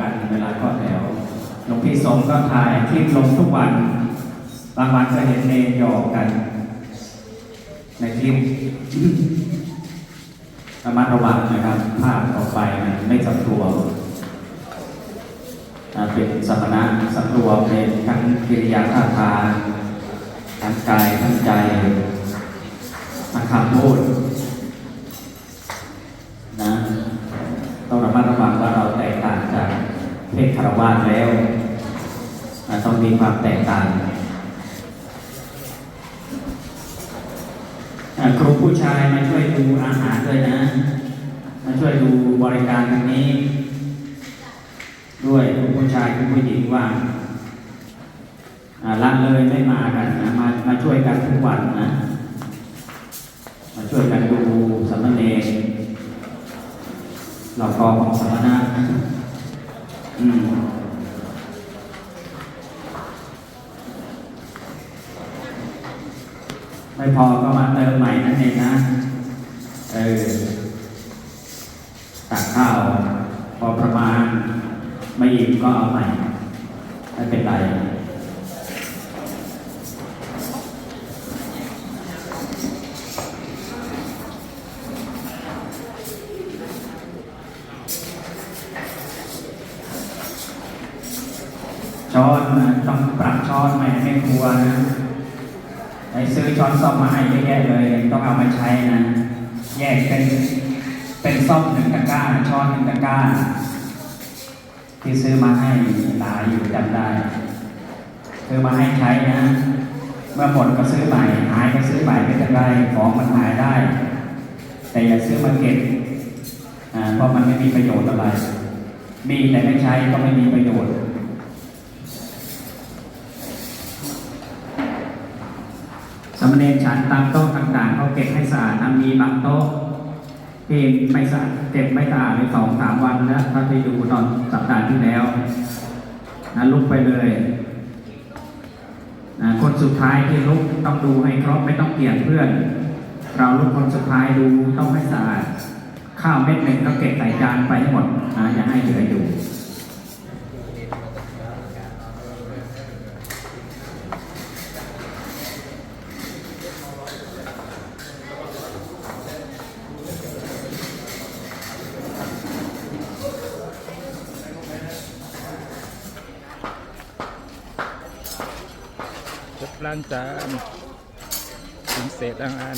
กันเวลาเข้อแถวหลวงพี่สมก็ถ่ายคลิปลงทุกวัน บางวันก็เห็นเนรหยอกกัน ในคลิประมัดระวังนะครับภาพต่อไปไม่สำรวมอ่าเป็นสัมณะสำรวมในทั้งกิริยาท่าทางทั้งกายทั้งใจทั้งคำพูดนะต้องระมัดระวังว่าเราแตกต่างจาก เพศคารวะแล้วต้องมีความแตกต่างครูผู้ชายมาช่วยดูอาหารด้วยนะ มาช่วยดูบริการทางนี้ ด้วยครูผู้ชายครูผู้หญิงว่างอ่าละเลยไม่มากันนะมามาช่วยกันทุกวันนะ มาช่วยกันดูสามเณรเรากอของสมณะ ไม่พอก็มาเติมใหม่นั่นเองนะ เออ ตักข้าว พอประมาณ ไม่อิ่มก็เอาใหม่ ไม่เป็นไร ช้อนนะต้องปรับช้อนใหม่ไม่ครัวนะไปซื้อช้อนส้อมมาให้เยอะแยะเลย ต้องเอามาใช้นะ แยกเป็นเป็นส้อมหนึ่งตะกร้า ช้อนหนึ่งตะกร้า ที่ซื้อมาให้หลายอยู่จำได้ซื้อมาให้ใช้นะ เมื่อหมดก็ซื้อใหม่หายก็ซื้อใหม่ไม่เป็นไรของมันหายได้ แต่อย่าซื้อมาเก็บอ่าเพราะมันไม่มีประโยชน์อะไร มีแต่ไม่ใช้ก็ไม่มีประโยชน์ สามเณรฉันตามโต๊ะต่างๆเขาเก็บให้สะอาดนะมีบางโต๊ะที่ไม่สะอาดเก็บไม่สะอาดในสองสามวันแล้วถ้าไปดูตอนสัปดาห์ที่แล้วนะลุกไปเลยนะคนสุดท้ายที่ลุกต้องดูให้ครบไม่ต้องเกลียดเพื่อน เราลุกคนสุดท้ายดูต้องให้สะอาดข้าวเม็ดหนึ่งก็เก็บใส่จานไปให้หมดนะอย่าให้เหลืออยู่ ล้างจานถึงเศษอาหาร